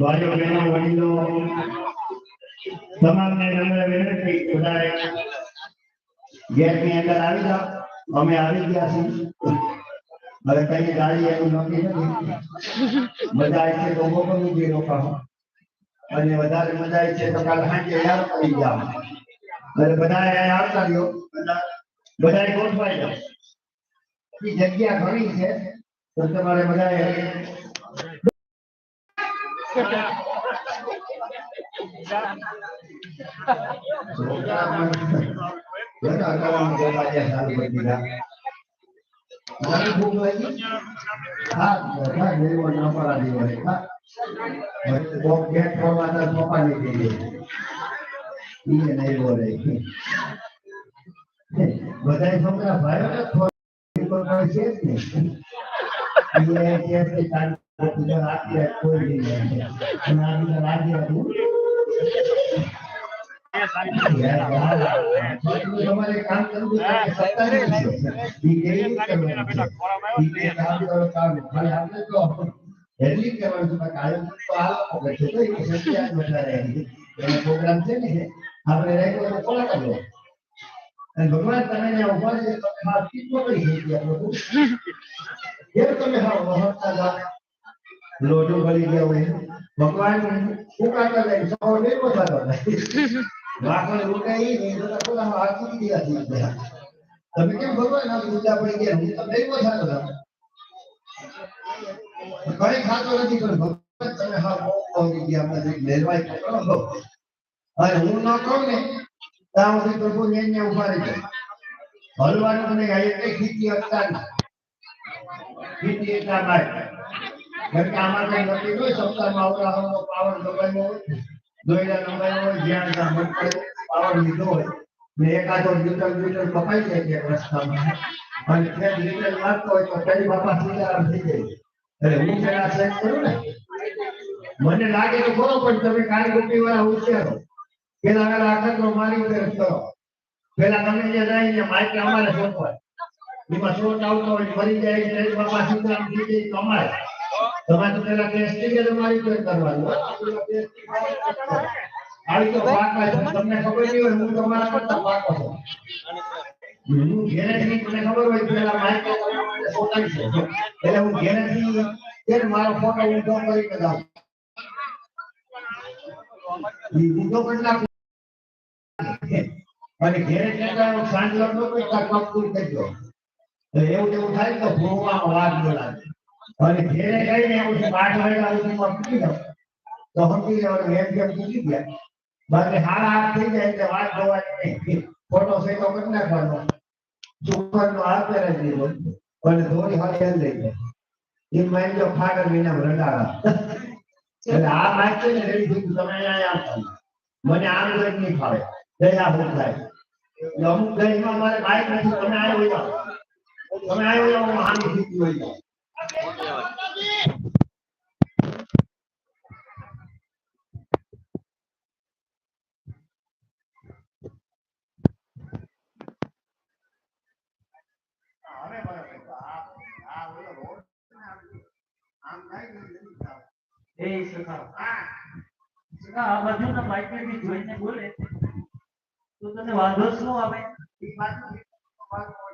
ભાઈઓ બહેનો વડીલો, તમામને નમ્ર વિનંતી બધાએ. ગેટની અંદર આવી જાઓ. અમે આવી ગયા છીએ. હવે કઈ ગાડી એવું નક્કી નથી મજા આવી છે તો મોકલવું જોઈએ રોકાવો અને વધારે મજા આવી છે તો કાલ સાંજે યાર કરી જાઓ. એટલે બધા અહીંયા આવતા રહ્યો. બધા બધાએ ગોઠવાઈ જાઓ. જગ્યા ઘણી છે તો તમારે બધાએ બધા છોકરા કોઈ છે જ નહીં. તમારે કરવાનું છે? ઈ કે કામ કરો, કામ. ખાલી આપણે તો વધારે એની. પ્રોગ્રામ છે ને આપણે રેગ્યુલર ફોલો કરવો અને ભગવાન તમે ઊભા છે કેમ તમે હા લોટો ગળી ગયા હોય. ભગવાન ફૂંકાતા જાય સૌ નહીં. પોતાતો વાકણ ઉકાઈ નહીં તો ખોલા હાથ મૂકી છે તમે કેમ ભગવાન આ ઊંચા પડી ગયા? હું તમને નહીં પોતાતો હતા કઈ ખાતો નથી, પણ ભગવાન તમે હા બહુ પહોંચી ગયા મને નિર્વાય કરો. અને હું ન કહું ને, ત્યાં સુધી પ્રભુ ને ને ઊભા રહી જાય. મને આ એક ખીચી અટકા આમાં કઈ નક્કી હોય સપ્તાહમાં અવરાહનો પાવર દબાયો હોય દોયડા હોય, જ્યાં લીધો હોય એકાદો લીટર લીટર કપાઈ જાય અને ત્યાં લીટર લાગતો હોય તો પેલી બાપા સીધારામ થઈ જાય. એટલે હું ને મને લાગે તો ખરો, પણ તમે કાળી ગોપી વાળા હોશિયારો પેલા આગળ આખત મારી કરો. પેલા તમે જે જાય માઇક અમારે સોંપવાય એમાં શોટ આવતો હોય ફરી જાય છે એ બાપા થઈ જાય તો તમારે પેલા ટેસ્ટિંગ જ અમારી ઉપર કરવાનું તમને ખબર નહીં હોય, હું તમારા કરતા પાકો છું. હું ખબર હોય, પેલા માઇક એટલે હું ઘેરેથી મારો ફોટો ઊંધો કરીને દઉં ઊંધો કેટલા અને ઘેરે સાંજ લગ્ન કરતા કપૂર થઈ તો એવું એવું થાય તો ભૂવામાં વાઘ બોલાવે અને ઘેરે જઈને એવું છે બાર વાગ્યા તો સમજી જવાનું એમ કેમ પૂછી ગયા. બાકી હારા હાથ થઈ જાય એટલે વાત જોવાની ફોટો સેટો કરી નાખવાનો. સુપર નો હાથ પહેરાવી દીધો અને ધોરી હાથ લઈ જાય. એ માઇન જો ફાગર વિના રડાડા. એટલે આ છે ને, રેડી થઈ તમે અહીંયા મને આમ જ નહીં ફાવે. દયા ભૂખ થાય અમુક દેશમાં મારે બાઈક નથી. તમે આવ્યો. તમે આવ્યો હું હાની સ્થિતિ હોય આ ને ને. એ સખા. હા. સખા આ માઇકમાંથી જોઈને બોલે. તો તને વાંધો શું આવે? બાજુ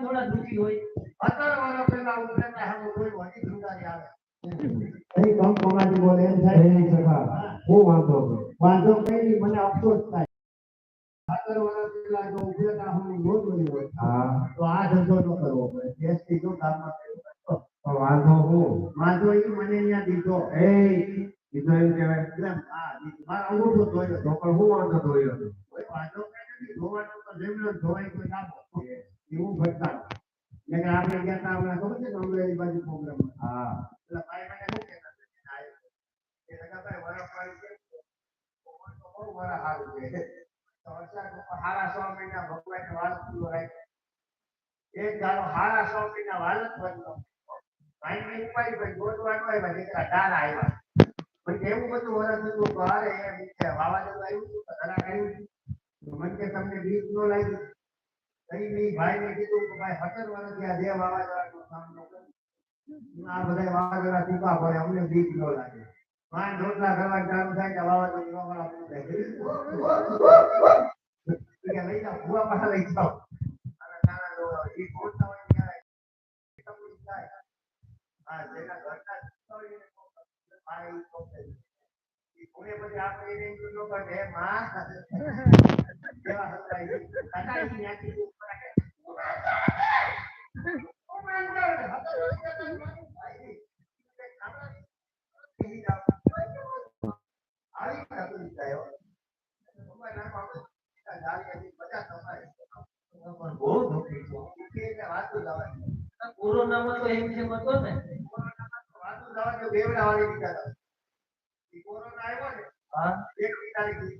થોડા દુખી હોય અત્યારે વાળા પેલા ઉભરે તો હામ હું વાંધો વાંધો કઈ મને અફસોસ થાય એટલે હતો એવું ભટકાણું. મેં આપણે ગયા તા હમણાં ખબર છે ને અમરેલી બાજુ પ્રોગ્રામ હા એટલે ભાઈ મને હતા તો બહુ હારા સો એક ધારો હારા મહિના વાલ જ ભાઈ ને ઉપાડી ભાઈ એવું બધું વરસ હતું અરે એમ આવ્યું હતું કે ધડાક આવ્યું હતું મને કે તમને બીક ન લાગ્યું કઈ નહીં ભાઈ ને કીધું ભાઈ, સત્તર વર્ષથી આ જે વાવાઝોડાનો સામનો કર્યો. આ બધા વાવાઝોડા અમને બીક ન લાગે. પાંચ રોટલા કરવા ચાલુ થાય કે વાવાઝોડું ન મળે આપણે લઈ જાઓ ભૂવા પાસે લઈ જાઓ અને નાના છોકરાઓ, ઈ બોલતા હોય ત્યારે તકલીફ થાય. હા, જેના ઘરના પ્રોબ્લેમ. ઈ ભૂલે પછી આપણે એને ન કરે, "હે માં." કેવા હતા ઈ? કાકા ઈ ત્યાંથી ઉપર રાખે. ઓ માય હતા કોરોનામાં તો એમ જેમ હતો ને. કોરોના આવ્યો ને હા એક તારીખ થઈ.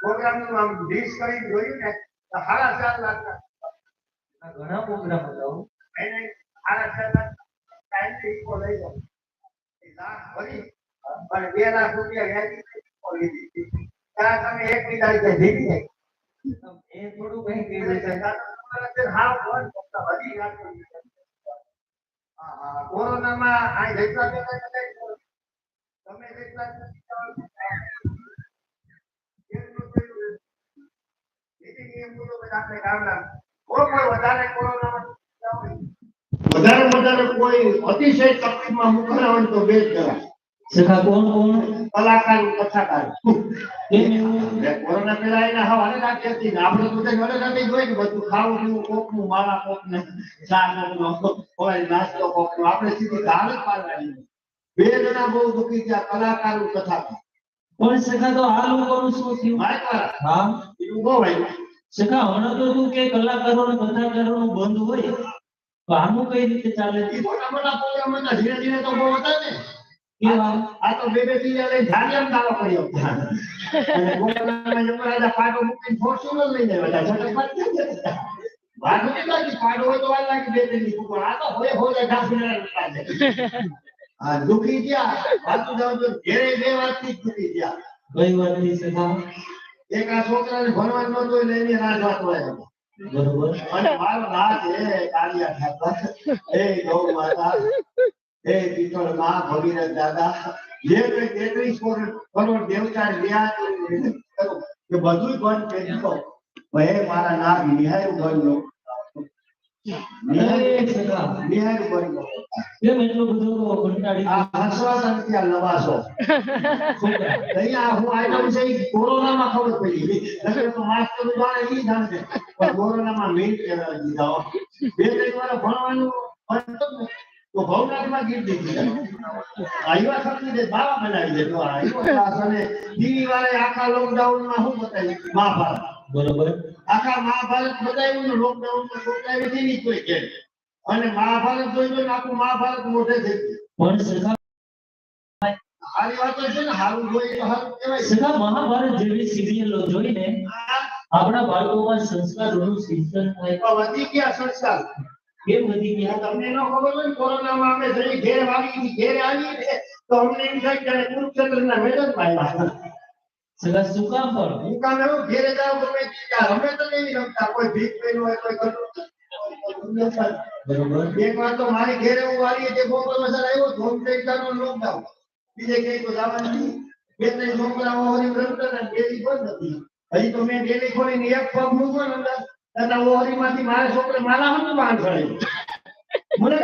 પ્રોગ્રામનું આમ ડીશ કરીને જોયું ને સાડા ચાર લાખના આ ઘણા પ્રોગ્રામ હતા બે લાખ રૂપિયા તમે એક ની તારીખે જીતી જાય. એ થોડું કઈ કીધું છે. કોરોનામાં આ જેટલા તમે જેટલા આપણે ગામડા વધારે કોરોનામાં વધારે વધારે કોઈ અતિશય તકલીફમાં મુકાયા હોય તો બે જ સખા કોણ કોણ? કલાકાર કથાકાર. કેમ? એવું કોરોના પેલા એને હવાને રાખી હતી ને આપણે બધા જોડે નથી જોઈ ને બધું ખાવું પીવું કોકનું કોક ને ચા નો હોય નાસ્તો કોકનો. આપણે સીધી ગાળ જ પાડવાની. બે જણા બહુ દુખી થયા કલાકાર કથાકાર. પણ સખા તો આ લોકોનું શું થયું? હા? એવું બહુ હોય? સખા હમણાં તો તું કે કલાકારો ને કથાકારોનું બંધ હોય તો આનું કઈ રીતે ચાલે છે? ધીરે ધીરે તો બહુ હતા ને. આ તો બે બે ધારિયામ દાવા પાટો મૂકીને ફોર્ચ્યુનર નથી લાગી, પાડો હોય તો આ લાગી બે આ તો હોય હોય ઢાંકીને આ દુખી ગયા વાતું જાવ તો ઘેરે બે વાતથી દુખી ગયા કઈ વાતની સખા? એક આ છોકરાને ન નહોતું ને એની રાહ જોતો હોય બરોબર. અને મારો નાથ હે કાળિયા ઠાકર. હે ગૌ માતા. હે પીતળમાં ભગીરથ દાદા. જે કઈ તેત્રીસ કરોડ દેવતા કરો કે બધું બંધ કરી દો મારા નામ નિહાયું બંધ કેમ એટલો બધો કંટાળી આ હસવાસન ત્યાં લવાસો અહીંયા હું આઈટમ છે કોરોનામાં ખબર પડી નકર તો માસ્ટર દ્વારા ઈ જાણશે પણ કોરોનામાં મેઇન દીધા બે ત્રણ વાર ભણવાનું ભણતો તો ભવનાથમાં દીધા દે. બાવા બનાવી દે તો આ આયવો ટીવી વાળે આખા લોકડાઉનમાં શું બતાવી મહાભારત. બરોબર? આખા મહાભારત બતાવ્યું લોકડાઉનમાં બતાવી હતી ની કોઈ કે અને મહાભારત જોઈ જોઈને આખું મહાભારત મોઢે થઈ પણ સખા સારી વાતો છે ને સારું જોઈએ તો સારું કહેવાય. સખા મહાભારત જેવી સિરિયલો જોઈને આપણા બાળકોમાં સંસ્કારોનું સિંચન થાય. વધી ગયા સંસ્કાર. કેમ વધી ગયા? તમને ન ખબર હોય કોરોનામાં અમે જઈ ઘેર આવી ઘેરે આવીએ ને તો અમને એમ થાય કે કુરુક્ષેત્રના મેદાનમાં આવ્યા. સગા શું કામ કરો? હું કામ એવું ઘેરે જાવ ગમે તે કા અમે તો નહીં રમતા કોઈ ભીખ પહેલું હોય કોઈ ઘરનું બરોબર. એક વાર તો મારી ઘેરે હું વાળી જે ગોપાલ મસાલ આવ્યો ધોમ ટેકટાનો લોકડાઉન બીજે કઈ તો જવાનું બે ત્રણ છોકરાઓ હરી રમતા ને ડેલી બંધ હતી. હજી તો મેં ડેલી ખોલીને એક પગ મૂકો ને અંદર તથા ઓહરીમાંથી મારા છોકરે મારા હતું બાંધ ચડાવ્યું મને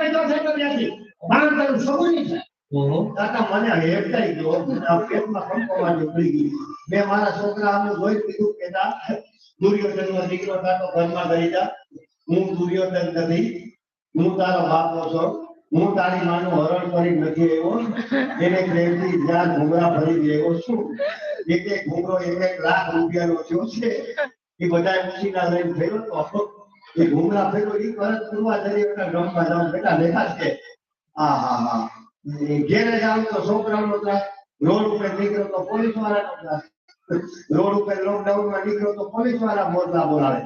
મેં તો સાયકલ ત્યાંથી. બાંધ? કરું, સગુની. ઓહો આ હરણ કરી નથી આવ્યો. ઘૂંઘરા ભરી દેવો છું. એક એક એક લાખ રૂપિયાનો થયો છે? એ બધા ઉછીના લઈને ફેરવતો હતો. એ ઘૂંઘરા ફેરવો એ પરત પૂરવા દેખા છે. હા હા ઘેરે જાવ તો છોકરાઓનો ત્રાસ રોડ ઉપર નીકળો તો પોલીસ વાળાનો ત્રાસ રોડ ઉપર લોકડાઉનમાં નીકળો તો પોલીસવાળા મોરલા બોલાવે.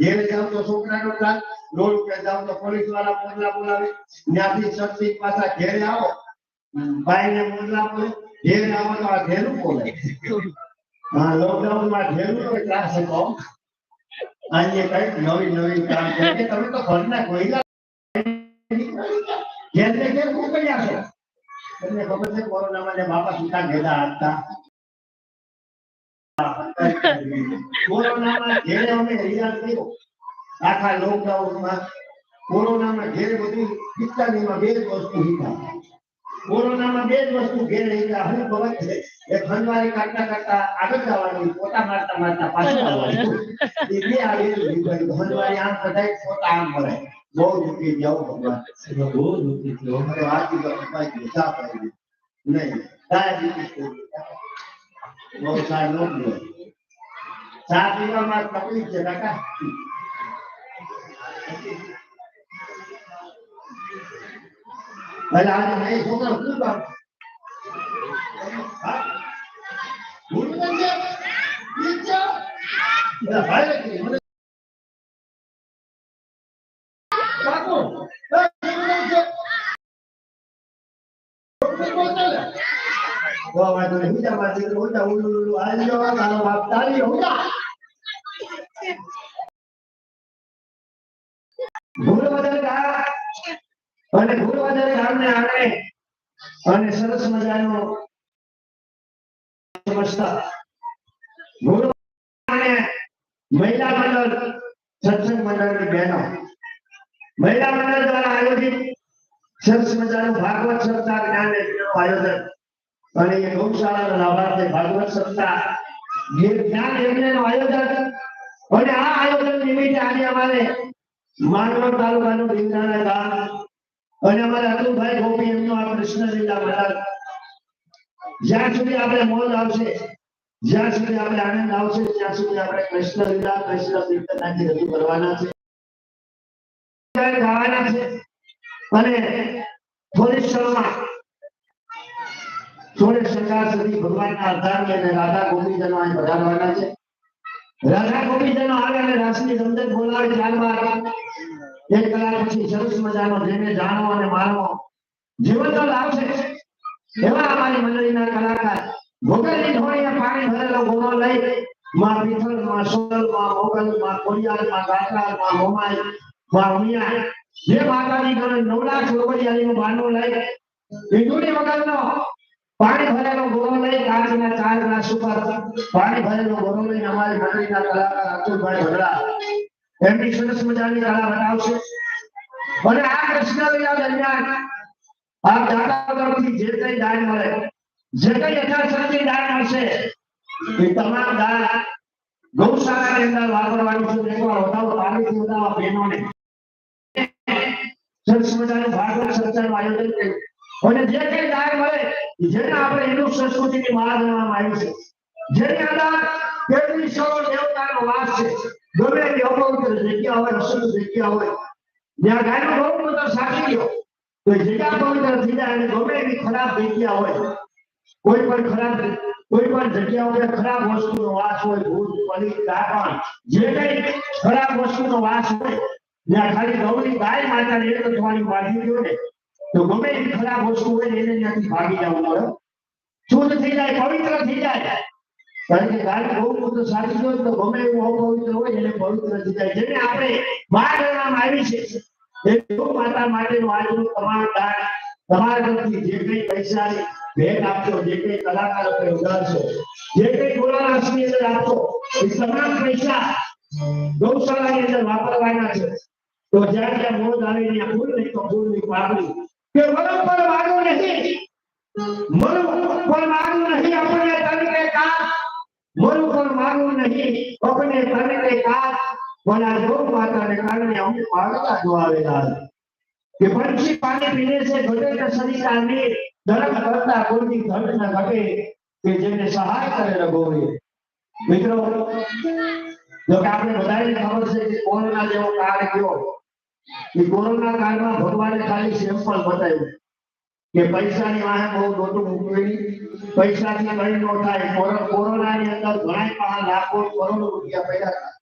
ઘેરે જાવ તો છોકરાનો ત્રાસ રોડ ઉપર જાવ તો પોલીસવાળા મોરલા બોલાવે. ત્યાંથી શક્તિ પાછા ઘેરે આવો ભાઈ ને મોરલા બોલે, ઘેરે આવો તો આ ઘેરું બોલે. હા લોકડાઉનમાં ઘેરું ત્રાસ હતો આજે કંઈક નવી નવી કામ કરે. તમે તો ઘરના કોઈલા ઘેર ઘેર મોકલ્યા છો. તમને ખબર છે કોરોનામાં જે બાપા સીતા ગયેલા હતા. કોરોનામાં ઘેરે અમે રિયાઝ કર્યો. આખા લોકડાઉનમાં કોરોનામાં ઘેર બધું પિસ્તાલીમાં બે જ વસ્તુ શીખા કોરોનામાં બે જ વસ્તુ ઘેર શીખા હું ખબર છે એ ખંડવારી કાઢતા કાઢતા આગળ જવાનું પોતા મારતા મારતા પાછળ આવવાનું. એ બે આવી ખંડવારી આમ કઢાય પોતા આમ મળે બહુ દુઃખી જાવ ભગવાન બહુ દુઃખી થયો અમારો આજી બાપા ભાઈ ચા પાડી નહીં ડાયાબિટીસ થઈ ગઈ. બહુ ચા ન પીવો ચા પીવામાં તકલીફ છે કાકા એટલે આજે નહીં છોકરા શું કામ હા? ભૂલ નથી? ઠીક છે? એટલે ભાઈ તો વાંધો નહીં, હુંજા પાછી, હુંજા, ઉલ્લુ, ઉલ્લુ, હાલી જાઓ, તારો બાપ તારી, હુંજા. ભૂલવદર ગામ અને ભૂલવદર ગામને આંગણે અને સરસ મજાનો સમજતા ભૂલવદર આંગણે મહિલા મંડળ સત્સંગ મંડળની બહેનો મહિલા મંડળ દ્વારા આયોજિત સરસ મજાનું ભાગવત સપ્તાહ જ્ઞાન યજ્ઞનું આયોજન અને એ ગૌશાળાના લાભાર્થે ભાગવત સપ્તાહ. જ્ઞાન યજ્ઞનું આયોજન અને આ આયોજન નિમિત્તે આજે અમારે માંગરોળ તાલુકાનું રીંગણાના ગામ અને અમારા અતુલભાઈ ગોપી એમનો આ કૃષ્ણ લીલા મહારાજ જ્યાં સુધી આપણે મોજ આવશે, જ્યાં સુધી આપણે આનંદ આવશે, ત્યાં સુધી આપણે કૃષ્ણ લીલા, કૃષ્ણ કીર્તનાથી રજૂ કરવાના છે? અને થોડી ક્ષણમાં થોડે શંકા સુધી ભગવાનના અવતારની અને રાધા ગોપીજનો અહીં પધારવાના છે. રાધા ગોપીજનો આવે અને રાસની રમઝટ બોલાવે ત્યારબાદ એક કલાક પછી સરસ મજાનો જેને જાણો અને માણો જીવન તો લાવશે. એવા અમારી મંડળીના કલાકાર ભોગલની ઢોળીએ પાણી ભરેલો ગોળો લઈ માં પીથલ, માં સોલમાં મોગલ, માં કોડિયાલમાં ગાત્રાલમાં મોમાઈ, માં ઉમિયા. જે માતાજી નવ નવલાખ રોગડિયાલીનું બાનું લઈ વીજળી વગરનો પાણી ભરેલો ગોળો લઈ કાચના ચાર ગ્લાસ પાણી ભરેલો ગોળો લઈ અમારી મંડળીના કલાકાર અતુલભાઈ ભગડા એમની સરસ મજાની કળા બતાવશે અને આ કૃષ્ણ લીલા દરમિયાન આ દાદા તરફથી જે કઈ દાન મળે, જે કઈ યથાશક્તિ દાન મળશે, એ તમામ દાન ગૌશાળાની અંદર વાપરવાનું છે. એકવાર વધાવો પાણી પીવડાવવા બહેનોને સરસ મજાનું ભાગવત સત્સંગનું આયોજન કર્યું. અને જે કઈ દાન મળે, જેને આપણે હિન્દુ સંસ્કૃતિની માળા ગણવામાં આવ્યું છે, જેની અંદર તેત્રીસ કરોડ દેવતાનો વાસ છે, ગમે તે અપવિત્ર જગ્યા હોય, અશુદ્ધ જગ્યા હોય, જ્યાં ગાયનો ગૌમૂત્ર સાચી ગયો, તો જગ્યા પવિત્ર થઈ અને ગમે એવી ખરાબ જગ્યા હોય, કોઈ પણ ખરાબ, કોઈ પણ જગ્યા ઉપર ખરાબ વસ્તુનો વાસ હોય, ભૂત પલિત ડાકણ જે કઈ ખરાબ વસ્તુનો વાસ હોય, જ્યાં ખાલી ગૌરી, ગાય માતાને એક વાળી બાંધી ગયો ને તો ગમે ખરાબ વસ્તુ હોય એને ત્યાંથી ભાગી જવું પડે શુદ્ધ થઈ જાય, પવિત્ર થઈ જાય. કારણ કે ગાય ગૌમૂત્ર સાચી ગયો તો ગમે એવું અપવિત્ર હોય એને પવિત્ર થઈ જાય. જેને આપણે માર ગણવામાં આવી છે, એ ગૌ માતા માટેનું આજનું તમામ દાન, તમારા તરફથી જે કઈ પૈસા, ભેટ આપશો, જે કઈ કલાકાર ઉગાડશો, જે કઈ ગોળારાસની અંદર આપશો, એ તમામ પૈસા ગૌશાળાની અંદર વાપરવાના છે. તો જ્યાં જ્યાં મોજ આવે ત્યાં ફૂલ નહીં તો ફૂલની પાકડી કે વરમ પર વાગો નહીં મરું પણ મારું નહીં આપણે તને કાજ મરું પણ મારું નહીં આપણે તને કાજ પણ આ ગૌ માતાને કારણે અમે મારતા જો આવેલા કે પંછી પાણી પીને છે ઘટે કે સરિતાની ધર્મ કરતા કોઈની ન ઘટે કે જેને સહાય કરે રઘોએ મિત્રો, જો કે આપણે બધાને ખબર છે કે કોરોના જેવો કાળ ગયો. એ કોરોના કાળમાં ભગવાને ખાલી સેમ્પલ બતાવ્યું કે પૈસાની વાહે બહુ દોટું મૂકવી. પૈસાથી કઈ નો થાય. કોરો- કોરોનાની અંદર ઘણા પાસે લાખો કરોડો રૂપિયા પડ્યા હતા.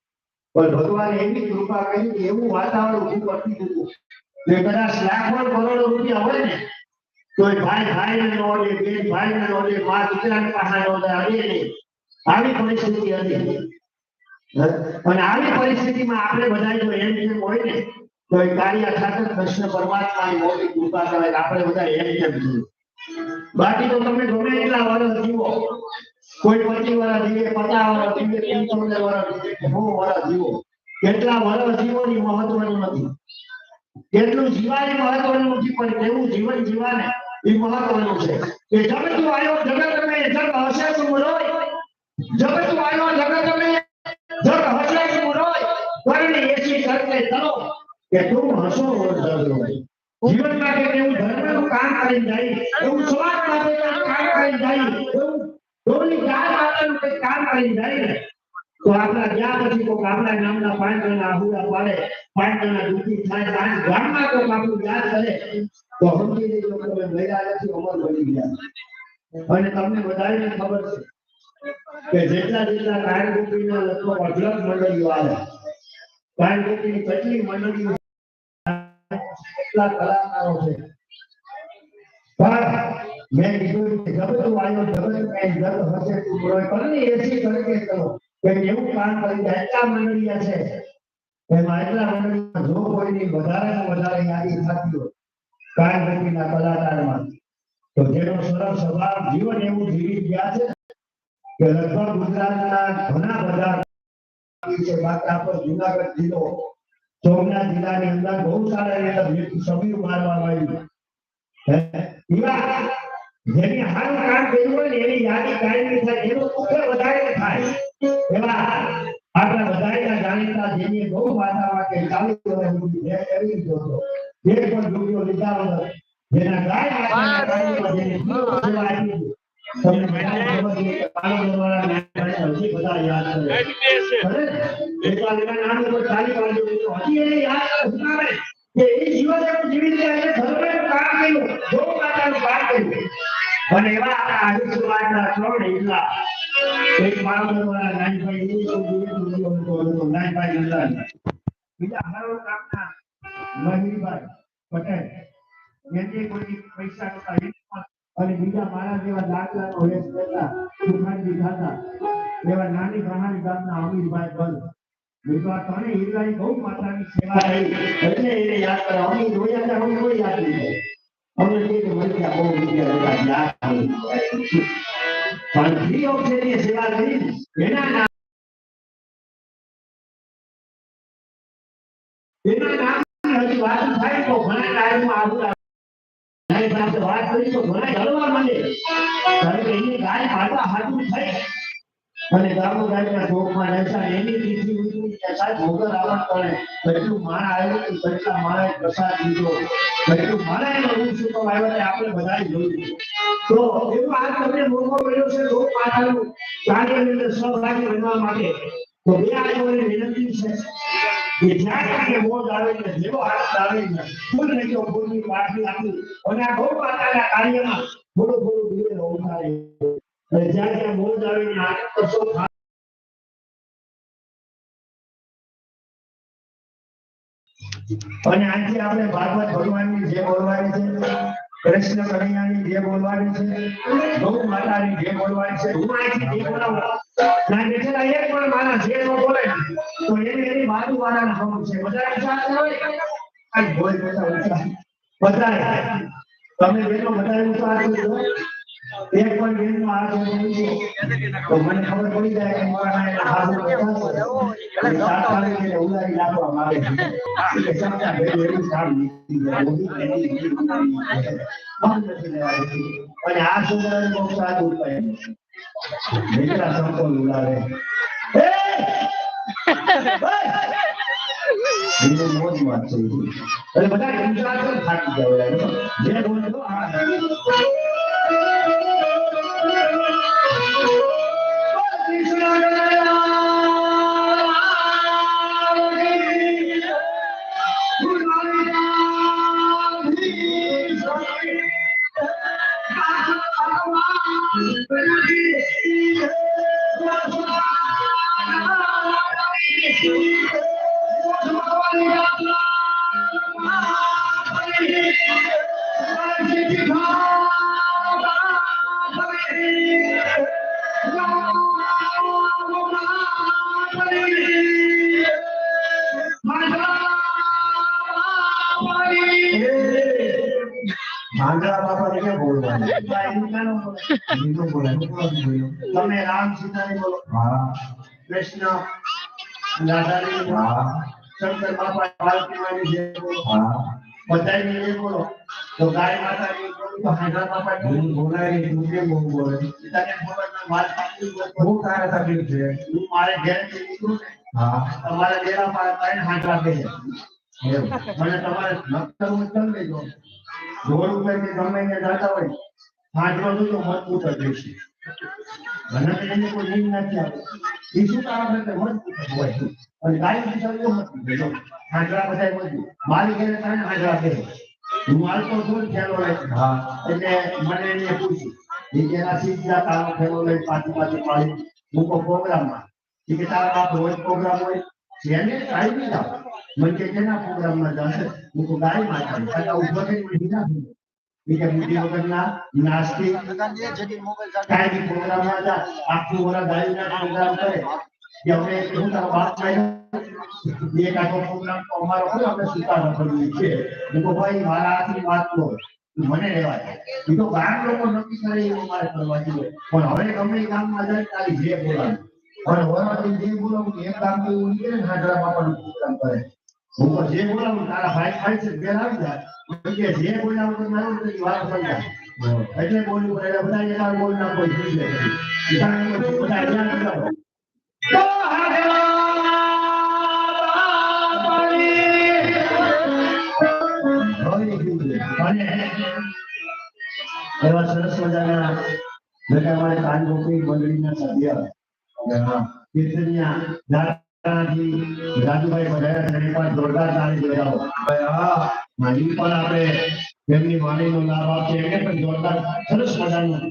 પણ ભગવાન એવી કૃપા કરી એવું વાતાવરણ ઊભું કરતી દીધું. કે કદાચ લાખો કરોડો રૂપિયા હોય ને તો એ ભાઈ ને નોડે બેન ભાઈને ન ઓળે મા દીકરાને પાસે નોડે અરે નહીં. આવી પરિસ્થિતિ હતી. અને આવી પરિસ્થિતિમાં આપણે બધા જો એમ જેમ હોય ને તો એ કાર્ય ખાતર કૃષ્ણ પરમાત્માની મોટી કૃપા કરે આપણે બધા એમ જેમ છીએ બાકી તો તમે ગમે એટલા વર્ષ જીવો. કોઈ પચીસ વર્ષ જીવે, પચાસ વર્ષ જીવે, પંચોતેર વર્ષ જીવે, સો વર્ષ જીવો. કેટલા વર્ષ જીવો ની મહત્વનું નથી. કેટલું જીવાય મહત્વનું નથી, પણ કેવું જીવન જીવાને એ મહત્વનું છે. કે જગત આવ્યો, જગત તમે જગ હશે તું રોય? જગત આવ્યો, જગત તમે જગ હશે તું રોય? કરણી એસી કરતે તરો કે તું હસો રોય જીવનમાં કે એવું ધર્મનું કામ કરી જાય, એવું સ્વાર્થ માટે કામ કરી જાય, એવું ડોલી ગાય માટેનું કંઈક કામ કરી જાય તો આપણા ગયા પછી કોઈ આપણા નામના પાંચ જણા આહુડા પાડે પાંચ જણા દુઃખી થાય પાંચ ગામમાં કોઈ આપણું યાદ કરે, તો સમજી લેજો કે અમે નથી, અમર બની ગયા. અને તમને બધાને ખબર છે કે જેટલા જેટલા કાયગોપીના લગભગ અઢળક મંડળીઓ આવે કાયગોપીની કેટલી મંડળીઓ કેટલા કલાકારો છે? પણ મેં કીધું કે જગત આવ્યો જગત કઈ જગ હશે તું બોલો પણ એસી તરીકે કરો કે એવું કામ કરી એટલા મંડળીયા છે. એમાં એટલા મંડળીમાં જો કોઈની વધારે વધારે યાદી થતી હોય કાયગોપીના કલાકારમાં. તો જેનો સરળ સ્વભાવ જીવન એવું જીવી ગયા છે કે લગભગ ગુજરાતના ઘણા બધા છે બાકી જુનાગઢ જિલ્લો સોમનાથ જિલ્લાની અંદર બહુ સારા એવા સભ્યો મારવામાં આવ્યું જેની હાલ કામ કર્યું હોય ને એની યાદી કાયમી થાય, એનો મુખ્ય વધારે થાય. એવા આપણા બધાના જાણીતા જેની બહુ વાતાવરણ કે ચાલીસ વર્ષ સુધી કરી જોતો. જે પણ રૂપિયો લીધા વગર જેના ગાય અને એવા આપણા આયુષ્યવાદના ત્રણ હિલ્લા એક માનવવાળા નાનભાઈ એ બીજો હરોળ કામના મહિલભાઈ પટેલ કોઈ પૈસા અને બીજા મારા જેવા દાખલાનો વેશ કરતા સુખાનજી ખાતા એવા નાની કહાની ગામના અમીરભાઈ બંધ બહુ માતાની સેવા વાત થાય તો ઘણા કાર્યમાં આવું મારી પાસે વાત કરી તો ઘણા જળવા માંડે. કારણ કે એની ગાય માતા હાજર થઈ અને ગામો ચોકમાં રહેતા એની માણસે પ્રસાદ લીધો. કેટલું માણા આપણે બધાએ જોયું. તો એવું આ તમને મોકો મળ્યો છે, લોક માતાનું કાર્યની માટે. તો બે વિનંતી છે. ને ને અને આ ને આજે આપણે ભાગવત ભગવાનની જે બોલવાની છે કૃષ્ણ કનૈયાની જે બોલવાની છે ગૌ માતાની જે બોલવાની છે હું અહીંથી જે બોલાવું બેઠેલા એક પણ માણસ જે બોલે ને, તો એની એની બાજુવાળાને ખબર છે. બધા વિચાર આ ઊંચા. બધા તમે બેનો બધા એક પણ બેનનો હાથ તો મને ખબર પડી જાય કે મારા. તાત્કાલિક ઉલારી નાખવામાં આવે છે. ભેગું એવું કામ બીજી. અને આ છોકરાને બહુ સારું ઉપાય. દીકરા સંતો ઉલારે એ! એનું મોજ વાત છે એટલે બધા કૃષ્ણ રાધાની શંકર બાપા પાર્વતીમાની જે બધાયની જે બોલો. તો ગાય માતાની બોલો તો હાંડા બાપા હું બોલાય કેમ બહુ બોલે? તને ખબર ના વાત બોલે. બહુ તારે તકલીફ છે? હું મારે ઘેર નીકળું ને હા. તમારા ડેરા પર ત્રણ હાંડા બે છે. મને તમારે નક્કર હું કરી લેજો રોડ ઉપર કે ગમે ત્યાં જાતા હોય હાંડલો તો મજબૂત જ કોઈ નથી આવતી હોય મારી ઘરે હું હાલતો છું. ખેલો હા એટલે મને એને પૂછ્યું. એ જેના સીધા તારો લઈ પાછી પાછી પાડી. મૂકો પ્રોગ્રામમાં. એ કે તારા પ્રોગ્રામ હોય. જેને કાંઈ નહીં મને કે તો ગાય મને એ બુદ્ધિ વગરના નાસ્તિક કાંઈ બી પ્રોગ્રામમાં જા આખું વરસ ગાયના પ્રોગ્રામ કરે કે અમે હું તારો બાપ માર્યો એક આખો પ્રોગ્રામ તો અમારો હોય અમે સ્વીકાર કરવી છે. હું તો ભાઈ મારા હાથની વાત લો મને રહેવા દે. એ તો ગામ લોકો નક્કી કરે એવું મારે કરવા જોઈએ. પણ હવે ગમે ગામમાં જાય તારી જે બોલાવે પણ વરાથી જે બોલાવું એક ગામ તો એવું નીકળે ને હાજરા પણ પ્રોગ્રામ કરે. તો જે બોલાવું તારા ભાઈ ભાઈ છે, ઘેર આવી જાય કે જે બોલાવું તો મારું નથી વાત સમજાય એટલે બોલ્યું પણ એટલે બધા એના બોલ ના કોઈ જાય બધા ધ્યાન તો અને એવા સરસ મજાના જેને કાન ગોપી મંડળીના સભ્ય. કીર્તનિયા રાજુભાઈ બધા તેની પણ જોરદાર તાળી બજાવો હા મારી પણ આપણે તેમની વાણીનો લાભ આપીએ એને પણ જોરદાર, સરસ મજાનું.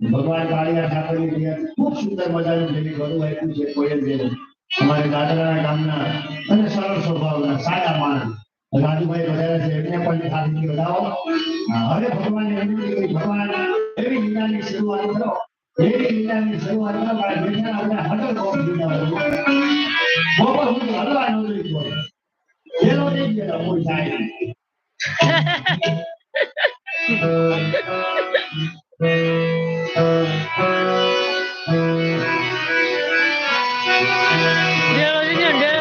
ભગવાન કાળિયા ઠાકોરની ક્રિયા ખૂબ સુંદર મજાનું જેની ઘણું આપ્યું છે કોયલ જેવું અમારે દાદરાના ગામના અને સરળ સ્વભાવના સારા માણસ. રાજુભાઈ વધારે છે, એમને પણ ખાલી બતાવો હવે ભગવાન એમ ભગવાન એવી લીલાની શરૂઆત કરો. એવી લીલાની શરૂઆત કરો મારા બેટા આપણે હડલ કોમ દીધા બપોર સુધી હલવા ન દઈ એનો નહીં ગયેલો કોઈ થાય ડેરો જોઈને